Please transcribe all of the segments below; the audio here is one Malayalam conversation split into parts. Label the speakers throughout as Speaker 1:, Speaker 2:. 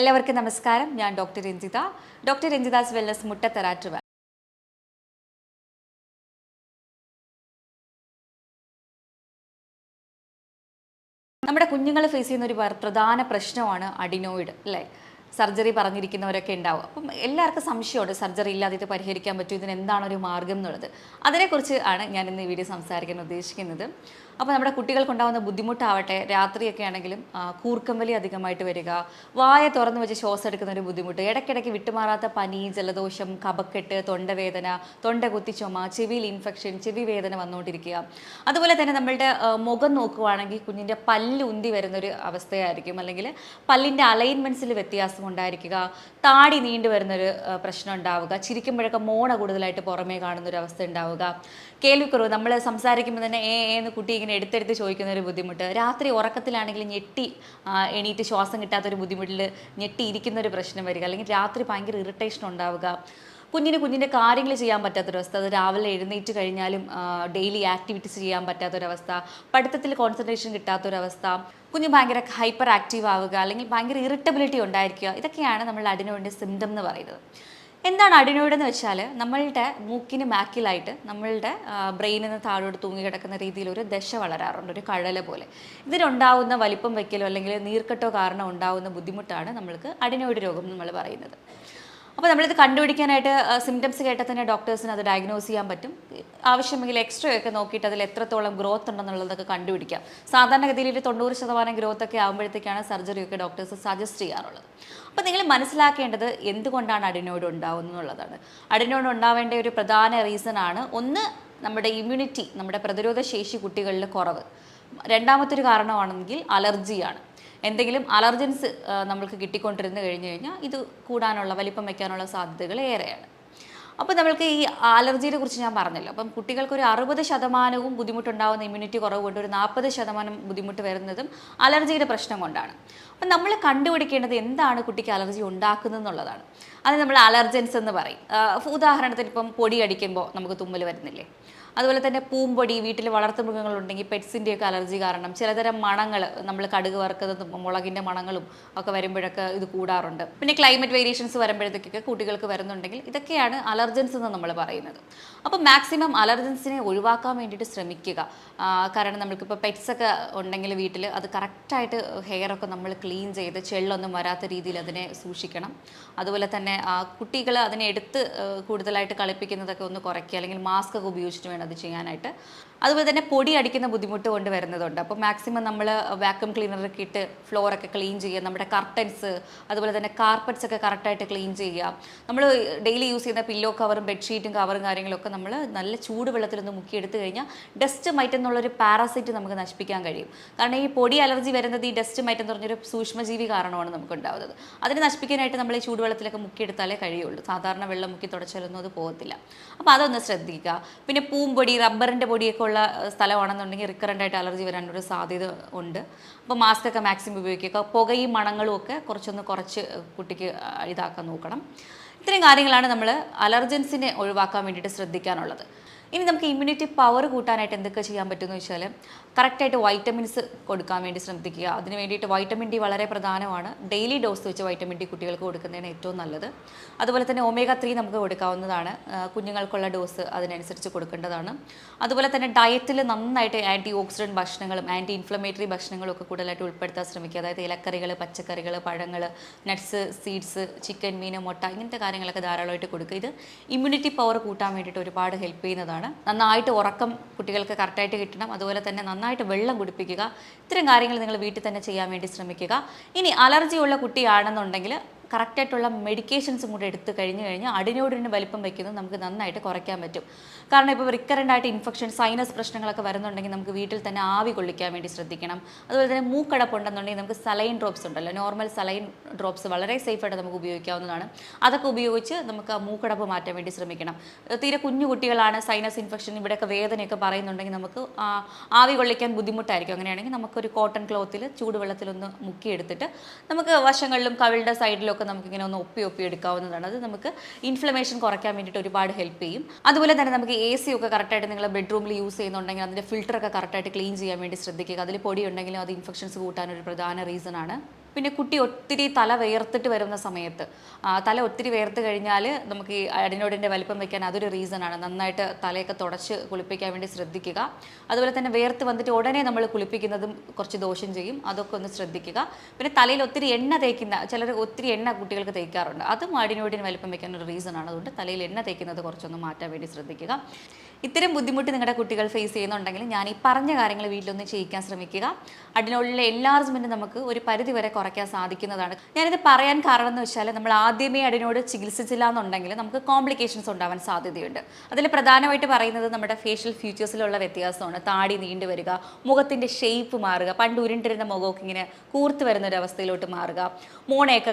Speaker 1: എല്ലാവർക്കും നമസ്കാരം. ഞാൻ doctor Ranjitha. Doctor Ranjitha's wellness മുട്ടത്തറാറ്റുവ. നമ്മുടെ കുഞ്ഞുങ്ങൾ ഫേസ് ചെയ്യുന്ന ഒരു പ്രധാന പ്രശ്നമാണ് അഡിനോയിഡ് അല്ലേ? സർജറി പറഞ്ഞിരിക്കുന്നവരൊക്കെ ഉണ്ടാവും. അപ്പം എല്ലാവർക്കും സംശയമുണ്ട്. സർജറി ഇല്ലാതെ ഇത് പരിഹരിക്കാൻ പറ്റും ഇതിന് എന്താണ് ഒരു മാർഗം എന്നുള്ളത്? അതിനെക്കുറിച്ച് ആണ് ഞാൻ ഇന്ന് ഈ വീഡിയോ സംസാരിക്കാൻ ഉദ്ദേശിക്കുന്നത്. അപ്പോൾ നമ്മുടെ കുട്ടികൾക്കുണ്ടാകുന്ന ബുദ്ധിമുട്ടാവട്ടെ രാത്രിയൊക്കെ ആണെങ്കിലും കൂർക്കം വലി അധികമായിട്ട് വരിക വായ തുറന്നു വെച്ച് ശ്വാസം എടുക്കുന്ന ഒരു ബുദ്ധിമുട്ട് ഇടയ്ക്കിടയ്ക്ക് വിട്ടുമാറാത്ത പനി ജലദോഷം കപക്കെട്ട് തൊണ്ടവേദന തൊണ്ട കുത്തി ചുമ ചെവിയിൽ ഇൻഫെക്ഷൻ ചെവി വേദന വന്നുകൊണ്ടിരിക്കുക. അതുപോലെ തന്നെ നമ്മളുടെ മുഖം നോക്കുവാണെങ്കിൽ കുഞ്ഞിന്റെ പല്ല് ഉന്തി വരുന്നൊരു അവസ്ഥയായിരിക്കും. അല്ലെങ്കിൽ പല്ലിന്റെ അലൈൻമെന്റ്സിൽ വ്യത്യാസം ഉണ്ടായിരിക്കുക താടി നീണ്ടു വരുന്നൊരു പ്രശ്നം ഉണ്ടാവുക ചിരിക്കുമ്പോഴൊക്കെ മോണ കൂടുതലായിട്ട് പുറമേ കാണുന്നൊരു അവസ്ഥ ഉണ്ടാവുക. കേൾവിക്കുറവ് നമ്മൾ സംസാരിക്കുമ്പോൾ തന്നെ ഏ ഏന്ന് കുട്ടി ഇങ്ങനെ എടുത്തെടുത്ത് ചോദിക്കുന്ന ഒരു ബുദ്ധിമുട്ട്. രാത്രി ഉറക്കത്തിലാണെങ്കിൽ ഞെട്ടി എണീറ്റ് ശ്വാസം കിട്ടാത്തൊരു ബുദ്ധിമുട്ടിൽ ഞെട്ടി ഇരിക്കുന്ന ഒരു പ്രശ്നം വരിക. അല്ലെങ്കിൽ രാത്രി ഭയങ്കര ഇറിറ്റേഷൻ ഉണ്ടാവുക. കുഞ്ഞിന് കുഞ്ഞിന്റെ കാര്യങ്ങൾ ചെയ്യാൻ പറ്റാത്തൊരവസ്ഥ. അത് രാവിലെ എഴുന്നേറ്റ് കഴിഞ്ഞാലും ഡെയിലി ആക്ടിവിറ്റീസ് ചെയ്യാൻ പറ്റാത്തൊരവസ്ഥ. പഠിത്തത്തിൽ കോൺസെൻട്രേഷൻ കിട്ടാത്തൊരവസ്ഥ. കുഞ്ഞ് ഭയങ്കര ഹൈപ്പർ ആക്റ്റീവ് ആവുക. അല്ലെങ്കിൽ ഭയങ്കര ഇറിറ്റബിലിറ്റി ഉണ്ടായിരിക്കുക. ഇതൊക്കെയാണ് നമ്മൾ അഡിനോയിഡിന്റെ സിംറ്റം എന്ന് പറയുന്നത്. എന്താണ് അഡിനോയിഡ് എന്ന് വെച്ചാൽ നമ്മളുടെ മൂക്കിന് മാക്കിലായിട്ട് നമ്മളുടെ ബ്രെയിനിൽ നിന്ന് താഴോട്ട് തൂങ്ങി കിടക്കുന്ന രീതിയിൽ ഒരു ദശ വളരാറുണ്ട് ഒരു കഴല പോലെ. ഇതിനുണ്ടാവുന്ന വലിപ്പം വയ്ക്കലോ അല്ലെങ്കിൽ നീർക്കെട്ടോ കാരണം ഉണ്ടാവുന്ന ബുദ്ധിമുട്ടാണ് നമ്മൾക്ക് അഡിനോയിഡ് രോഗം നമ്മൾ പറയുന്നത്. അപ്പോൾ നമ്മളിത് കണ്ടുപിടിക്കാനായിട്ട് സിംറ്റംസ് കേട്ടാൽ തന്നെ ഡോക്ടേഴ്സിന് അത് ഡയഗ്നോസ് ചെയ്യാൻ പറ്റും. ആവശ്യമെങ്കിൽ എക്സ്ട്രാ ഒക്കെ നോക്കിയിട്ട് അതിൽ എത്രത്തോളം ഗ്രോത്ത് ഉണ്ടെന്നുള്ളതൊക്കെ കണ്ടുപിടിക്കാം. സാധാരണഗതിയിൽ ഒരു തൊണ്ണൂറ് ശതമാനം ഗ്രോത്ത് ഒക്കെ ആകുമ്പോഴത്തേക്കാണ് സർജറി ഒക്കെ ഡോക്ടേഴ്സ് സജസ്റ്റ് ചെയ്യാറുള്ളത്. അപ്പോൾ നിങ്ങൾ മനസ്സിലാക്കേണ്ടത് എന്തുകൊണ്ടാണ് അഡിനോയിഡ് ഉണ്ടാവുന്നത് എന്നുള്ളതാണ് അഡിനോയിഡ് ഉണ്ടാവേണ്ട ഒരു പ്രധാന റീസൺ ആണ് ഒന്ന് നമ്മുടെ ഇമ്മ്യൂണിറ്റി നമ്മുടെ പ്രതിരോധ ശേഷി കുട്ടികളിൽ കുറവ്. രണ്ടാമത്തെ ഒരു കാരണമാണെങ്കിൽ അലർജിയാണ് എന്തെങ്കിലും അലർജൻസ് നമ്മൾക്ക് കിട്ടിക്കൊണ്ടിരുന്ന് കഴിഞ്ഞു കഴിഞ്ഞാൽ ഇത് കൂടാനുള്ള വലിപ്പം വയ്ക്കാനുള്ള സാധ്യതകൾ ഏറെയാണ്. അപ്പോൾ നമ്മൾക്ക് ഈ അലർജിയെ കുറിച്ച് ഞാൻ പറഞ്ഞല്ലോ. അപ്പം കുട്ടികൾക്ക് ഒരു അറുപത് ശതമാനവും ബുദ്ധിമുട്ടുണ്ടാകുന്ന ഇമ്മ്യൂണിറ്റി കുറവ് കൊണ്ട് ഒരു നാൽപ്പത് ശതമാനം ബുദ്ധിമുട്ട് വരുന്നതും അലർജിയുടെ പ്രശ്നം കൊണ്ടാണ്. അപ്പം നമ്മൾ കണ്ടുപിടിക്കേണ്ടത് എന്താണ് കുട്ടിക്ക് അലർജി ഉണ്ടാക്കുന്നത് എന്നുള്ളതാണ് അത് നമ്മൾ അലർജൻസ് എന്ന് പറയും. ഉദാഹരണത്തിന് ഇപ്പം പൊടി അടിക്കുമ്പോൾ നമുക്ക് തുമ്മൽ വരുന്നില്ലേ? അതുപോലെ തന്നെ പൂമ്പൊടി വീട്ടിൽ വളർത്തു മൃഗങ്ങളുണ്ടെങ്കിൽ പെറ്റ്സിന്റെയൊക്കെ അലർജി കാരണം ചിലതരം മണങ്ങൾ നമ്മൾ കടുക് വറുക്കുന്നതും മുളകിന്റെ മണങ്ങളും ഒക്കെ വരുമ്പോഴൊക്കെ ഇത് കൂടാറുണ്ട്. പിന്നെ ക്ലൈമറ്റ് വേരിയേഷൻസ് വരുമ്പോഴത്തേക്കൊക്കെ കുട്ടികൾക്ക് വരുന്നുണ്ടെങ്കിൽ ഇതൊക്കെയാണ് അലർജൻസ് എന്ന് നമ്മൾ പറയുന്നത്. അപ്പോൾ മാക്സിമം അലർജൻസിനെ ഒഴിവാക്കാൻ വേണ്ടിയിട്ട് ശ്രമിക്കുക. കാരണം നമുക്കിപ്പോൾ പെറ്റ്സ് ഒക്കെ ഉണ്ടെങ്കിൽ വീട്ടിൽ അത് കറക്റ്റായിട്ട് ഹെയറൊക്കെ നമ്മൾ ക്ലീൻ ചെയ്ത് ചെള്ളൊന്നും വരാത്ത രീതിയിൽ അതിനെ സൂക്ഷിക്കണം. അതുപോലെ തന്നെ കുട്ടികൾ അതിനെ എടുത്ത് കൂടുതലായിട്ട് കളിപ്പിക്കുന്നതൊക്കെ ഒന്ന് കുറയ്ക്കുക അല്ലെങ്കിൽ മാസ്ക് ഒക്കെ ഉപയോഗിച്ചിട്ട് വേണം അത് ചെയ്യാനായിട്ട്. അതുപോലെ തന്നെ പൊടി അടിക്കുന്ന ബുദ്ധിമുട്ട് കൊണ്ട് വരുന്നതുണ്ട്. അപ്പോൾ മാക്സിമം നമ്മൾ വാക്യൂം ക്ലീനറൊക്കെ ഇട്ട് ഫ്ലോറൊക്കെ ക്ലീൻ ചെയ്യുക നമ്മുടെ കർട്ടൻസ് അതുപോലെ തന്നെ കാർപ്പറ്റ്സ് ഒക്കെ കറക്റ്റായിട്ട് ക്ലീൻ ചെയ്യുക. നമ്മൾ ഡെയിലി യൂസ് ചെയ്യുന്ന പില്ലോ കവറും ബെഡ്ഷീറ്റും കവറും കാര്യങ്ങളൊക്കെ നമ്മൾ നല്ല ചൂടുവെള്ളത്തിലൊന്ന് മുക്കിയെടുത്ത് കഴിഞ്ഞാൽ ഡസ്റ്റ് മൈറ്റ് എന്നുള്ളൊരു പാരാസൈറ്റ് നമുക്ക് നശിപ്പിക്കാൻ കഴിയും. കാരണം ഈ പൊടി അലർജി വരുന്നത് ഈ ഡസ്റ്റ് മൈറ്റ് എന്ന് പറഞ്ഞൊരു സൂക്ഷ്മജീവി കാരണമാണ് നമുക്ക് ഉണ്ടാവുന്നത് അതിനെ നശിപ്പിക്കാനായിട്ട് നമ്മൾ ഈ ചൂടുവെള്ളത്തിലൊക്കെ മുക്കിയെടുത്താലേ കഴിയുള്ളൂ. സാധാരണ വെള്ളം മുക്കി തുടച്ചാലൊന്നും അത് പോകത്തില്ല. അപ്പോൾ അതൊന്ന് ശ്രദ്ധിക്കുക. പിന്നെ പൂമ്പൊടി റബ്ബറിന്റെ പൊടിയൊക്കെ ഉള്ള സ്ഥലമാണെന്നുണ്ടെങ്കിൽ റിക്കറന്റ് ആയിട്ട് അലർജി വരാനൊരു സാധ്യത ഉണ്ട്. അപ്പോൾ മാസ്ക് ഒക്കെ മാക്സിമം ഉപയോഗിക്കുക. പുകയും മണങ്ങളും ഒക്കെ കുറച്ചൊന്ന് കുറച്ച് കുട്ടിക്ക് ഇതാക്കാൻ നോക്കണം. ഇത്രയും കാര്യങ്ങളാണ് നമ്മൾ അലർജൻസിനെ ഒഴിവാക്കാൻ വേണ്ടിയിട്ട് ശ്രദ്ധിക്കാനുള്ളത്. ഇനി നമുക്ക് ഇമ്മ്യൂണിറ്റി പവർ കൂട്ടാനായിട്ട് എന്തൊക്കെ ചെയ്യാൻ പറ്റുമെന്ന് വെച്ചാൽ കറക്റ്റായിട്ട് വൈറ്റമിൻസ് കൊടുക്കാൻ വേണ്ടി ശ്രദ്ധിക്കുക. അതിന് വേണ്ടിയിട്ട് വൈറ്റമിൻ ഡി വളരെ പ്രധാനമാണ്. ഡെയിലി ഡോസ് വെച്ച് വൈറ്റമിൻ ഡി കുട്ടികൾക്ക് കൊടുക്കുന്നതാണ് ഏറ്റവും നല്ലത്. അതുപോലെ തന്നെ ഒമേഗ ത്രീ നമുക്ക് കൊടുക്കാവുന്നതാണ്. കുഞ്ഞുങ്ങൾക്കുള്ള ഡോസ് അതിനനുസരിച്ച് കൊടുക്കേണ്ടതാണ്. അതുപോലെ തന്നെ ഡയറ്റിൽ നന്നായിട്ട് ആന്റി ഓക്സിഡന്റ് ഭക്ഷണങ്ങളും ആന്റി ഇൻഫ്ലമേറ്ററി ഭക്ഷണങ്ങളും ഒക്കെ കൂടുതലായിട്ട് ഉൾപ്പെടുത്താൻ ശ്രമിക്കുക. അതായത് ഇലക്കറികൾ പച്ചക്കറികൾ പഴങ്ങൾ നട്ട്സ് സീഡ്സ് ചിക്കൻ മീൻ മുട്ട ഇങ്ങനത്തെ കാര്യങ്ങളൊക്കെ ധാരാളമായിട്ട് കൊടുക്കുക. ഇത് ഇമ്മ്യൂണിറ്റി പവർ കൂട്ടാൻ വേണ്ടിയിട്ട് ഒരുപാട് ഹെൽപ്പ് ചെയ്യുന്നതാണ്. നന്നായിട്ട് ഉറക്കം കുട്ടികൾക്ക് കറക്റ്റായിട്ട് കിട്ടണം. അതുപോലെ തന്നെ നന്നായിട്ട് വെള്ളം കുടിപ്പിക്കുക. ഇത്തരം കാര്യങ്ങൾ നിങ്ങൾ വീട്ടിൽ തന്നെ ചെയ്യാൻ വേണ്ടി ശ്രമിക്കുക. ഇനി അലർജിയുള്ള കുട്ടിയാണെന്നുണ്ടെങ്കിൽ കറക്റ്റായിട്ടുള്ള മെഡിക്കേഷൻസും കൂടെ എടുത്ത് കഴിഞ്ഞ് കഴിഞ്ഞാൽ അടിനോടിന് വലിപ്പം വയ്ക്കുന്നത് നമുക്ക് നന്നായിട്ട് കുറയ്ക്കാൻ പറ്റും. കാരണം ഇപ്പോൾ റിക്കറന്റ് ആയിട്ട് ഇൻഫെക്ഷൻ സൈനസ് പ്രശ്നങ്ങളൊക്കെ വരുന്നുണ്ടെങ്കിൽ നമുക്ക് വീട്ടിൽ തന്നെ ആവി കൊള്ളിക്കാൻ വേണ്ടി ശ്രദ്ധിക്കണം. അതുപോലെ തന്നെ മൂക്കടപ്പ് ഉണ്ടെന്നുണ്ടെങ്കിൽ നമുക്ക് സലൈൻ ഡ്രോപ്സ് ഉണ്ടല്ലോ നോർമൽ സലൈൻ ഡ്രോപ്സ് വളരെ സേഫായിട്ട് നമുക്ക് ഉപയോഗിക്കാവുന്നതാണ്. അതൊക്കെ ഉപയോഗിച്ച് നമുക്ക് ആ മൂക്കടപ്പ് മാറ്റാൻ വേണ്ടി ശ്രമിക്കണം. തീരെ കുഞ്ഞു കുട്ടികളാണ് സൈനസ് ഇൻഫെക്ഷൻ ഇവിടെയൊക്കെ വേദനയൊക്കെ പറയുന്നുണ്ടെങ്കിൽ നമുക്ക് ആവി കൊള്ളിക്കാൻ ബുദ്ധിമുട്ടായിരിക്കും. അങ്ങനെയാണെങ്കിൽ നമുക്കൊരു കോട്ടൺ ക്ലോത്തിൽ ചൂടുവെള്ളത്തിലൊന്ന് മുക്കിയെടുത്തിട്ട് നമുക്ക് വശങ്ങളിലും കവിളുടെ സൈഡിലൊക്കെ നമുക്കിങ്ങനെ ഒന്ന് ഒപ്പി ഒപ്പി എടുക്കാവുന്നതാണ്. അത് നമുക്ക് ഇൻഫ്ലമേഷൻ കുറയ്ക്കാൻ വേണ്ടിയിട്ട് ഒരുപാട് ഹെൽപ്പ് ചെയ്യും. അതുപോലെ തന്നെ നമുക്ക് എ സി ഒക്കെ കറക്റ്റായിട്ട് നിങ്ങൾ ബെഡ്റൂമിൽ യൂസ് ചെയ്യുന്നുണ്ടെങ്കിൽ അതിന്റെ ഫിൽറ്ററൊക്കെ കറക്റ്റായിട്ട് ക്ലീൻ ചെയ്യാൻ വേണ്ടി ശ്രദ്ധിക്കുക. അതിൽ പൊടി ഉണ്ടെങ്കിലും അത് ഇൻഫെക്ഷൻസ് കൂട്ടാൻ ഒരു പ്രധാന റീസൺ ആണ്. പിന്നെ കുട്ടി ഒത്തിരി തല വേർത്തിട്ട് വരുന്ന സമയത്ത്. തല ഒത്തിരി വേർത്ത് കഴിഞ്ഞാൽ നമുക്ക് ഈ അഡിനോഡിന്റെ വലിപ്പം വെക്കാൻ അതൊരു റീസണാണ് നന്നായിട്ട് തലയൊക്കെ തുടച്ച് കുളിപ്പിക്കാൻ വേണ്ടി ശ്രദ്ധിക്കുക. അതുപോലെ തന്നെ വേർത്ത് വന്നിട്ട് ഉടനെ നമ്മൾ കുളിപ്പിക്കുന്നതും കുറച്ച് ദോഷം ചെയ്യും. അതൊക്കെ ഒന്ന് ശ്രദ്ധിക്കുക. പിന്നെ തലയിൽ ഒത്തിരി എണ്ണ തേക്കുന്ന ചിലർ ഒത്തിരി എണ്ണ കുട്ടികൾക്ക് തേക്കാറുണ്ട്. അതും അഡിനോയിഡിന് വലിപ്പം വെക്കാൻ ഒരു റീസണാണ് അതുകൊണ്ട് തലയിൽ എണ്ണ തേക്കുന്നത് കുറച്ചൊന്ന് മാറ്റാൻ വേണ്ടി ശ്രദ്ധിക്കുക. ഇത്തരം ബുദ്ധിമുട്ട് നിങ്ങളുടെ കുട്ടികൾ ഫേസ് ചെയ്യുന്നുണ്ടെങ്കിൽ ഞാൻ ഈ പറഞ്ഞ കാര്യങ്ങൾ വീട്ടിലൊന്ന് ചെയ്യിക്കാൻ ശ്രമിക്കുക. അതിനുള്ള എല്ലാർജ്മെന്റും നമുക്ക് ഒരു പരിധി വരെ കുറയ്ക്കാൻ സാധിക്കുന്നതാണ്. ഞാനിത് പറയാൻ കാരണം എന്ന് വെച്ചാൽ നമ്മൾ ആദ്യമേ അതിനോട് ചികിത്സിച്ചില്ല എന്നുണ്ടെങ്കിൽ നമുക്ക് കോംപ്ലിക്കേഷൻസ് ഉണ്ടാവാൻ സാധ്യതയുണ്ട്. അതിൽ പ്രധാനമായിട്ട് പറയുന്നത് നമ്മുടെ ഫേഷ്യൽ ഫ്യൂച്ചേഴ്സിലുള്ള വ്യത്യാസമാണ്. താടി നീണ്ടു വരിക മുഖത്തിന്റെ ഷേപ്പ് മാറുക പണ്ട് ഉരുണ്ടിരുന്ന മുഖമൊക്കെ ഇങ്ങനെ കൂർത്ത് വരുന്ന ഒരു അവസ്ഥയിലോട്ട് മാറുക മോണയൊക്കെ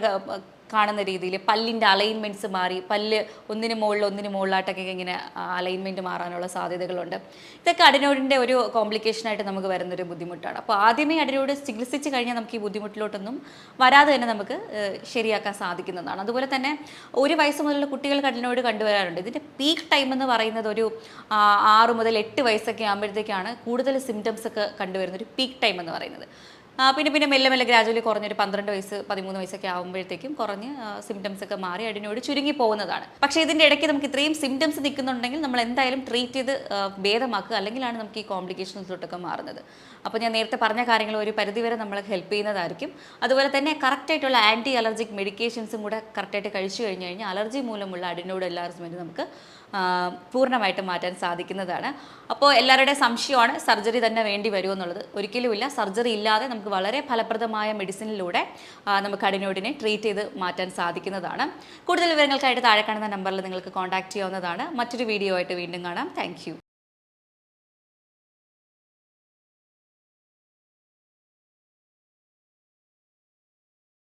Speaker 1: കാണുന്ന രീതിയിൽ പല്ലിന്റെ അലൈൻമെന്റ്സ് മാറി പല്ല് ഒന്നിന് മുകളിൽ ഒന്നിന് മുകളിലായിട്ടൊക്കെ ഇങ്ങനെ അലൈൻമെന്റ് മാറാനുള്ള സാധ്യതകളുണ്ട്. ഇതൊക്കെ അടിനോടിന്റെ ഒരു കോംപ്ലിക്കേഷനായിട്ട് നമുക്ക് വരുന്നൊരു ബുദ്ധിമുട്ടാണ്. അപ്പോൾ ആദ്യമേ അടിനോട് ചികിത്സിച്ച് കഴിഞ്ഞാൽ നമുക്ക് ഈ ബുദ്ധിമുട്ടിലോട്ടൊന്നും വരാതെ തന്നെ നമുക്ക് ശരിയാക്കാൻ സാധിക്കുന്നതാണ്. അതുപോലെ തന്നെ ഒരു വയസ്സ് മുതലുള്ള കുട്ടികൾക്ക് അടിനോട് കണ്ടുവരാറുണ്ട്. ഇതിന്റെ പീക്ക് ടൈം എന്ന് പറയുന്നത് ഒരു ആറ് മുതൽ എട്ട് വയസ്സൊക്കെ ആകുമ്പോഴത്തേക്കാണ് കൂടുതൽ സിംറ്റംസ് ഒക്കെ കണ്ടുവരുന്ന ഒരു പീക്ക് ടൈം എന്ന് പറയുന്നത്. പിന്നെ പിന്നെ മെല്ലെ മെല്ലെ ഗ്രാജുവലി കുറഞ്ഞൊരു പന്ത്രണ്ട് വയസ്സ് പതിമൂന്ന് വയസ്സൊക്കെ ആകുമ്പോഴത്തേക്കും കുറഞ്ഞ് സിംറ്റംസ് ഒക്കെ മാറി അടിനോട് ചുരുങ്ങി പോകുന്നതാണ്. പക്ഷേ ഇതിന്റെ ഇടയ്ക്ക് നമുക്ക് ഇത്രയും സിംറ്റംസ് നിൽക്കുന്നുണ്ടെങ്കിൽ നമ്മൾ എന്തായാലും ട്രീറ്റ് ചെയ്ത് ഭേദമാക്കുക. അല്ലെങ്കിലാണ് നമുക്ക് ഈ കോംപ്ലിക്കേഷൻസിലോട്ടൊക്കെ മാറുന്നത്. അപ്പോൾ ഞാൻ നേരത്തെ പറഞ്ഞ കാര്യങ്ങൾ ഒരു പരിധിവരെ നമ്മളെ ഹെൽപ്പ് ചെയ്യുന്നതായിരിക്കും. അതുപോലെ തന്നെ കറക്റ്റായിട്ടുള്ള ആന്റി അലർജിക് മെഡിക്കേഷൻസും കൂടെ കറക്റ്റായിട്ട് കഴിച്ചു കഴിഞ്ഞു കഴിഞ്ഞാൽ അലർജി മൂലമുള്ള അടിനോട് എല്ലാവർക്കും നമുക്ക് പൂർണമായിട്ട് മാറ്റാൻ സാധിക്കുന്നതാണ്. അപ്പോൾ എല്ലാവരുടെയും സംശയമാണ് സർജറി തന്നെ വേണ്ടി വരുമോ എന്നുള്ളത് ഒരിക്കലുമില്ല. സർജറി ഇല്ലാതെ നമുക്ക് വളരെ ഫലപ്രദമായ മെഡിസിനിലൂടെ നമുക്ക് അടിനോടിനെ ട്രീറ്റ് ചെയ്ത് മാറ്റാൻ സാധിക്കുന്നതാണ്. കൂടുതൽ വിവരങ്ങൾക്കായിട്ട് താഴെ കാണുന്ന നമ്പറിൽ നിങ്ങൾക്ക് കോൺടാക്ട് ചെയ്യാവുന്നതാണ്. മറ്റൊരു വീഡിയോ ആയിട്ട് വീണ്ടും കാണാം. താങ്ക്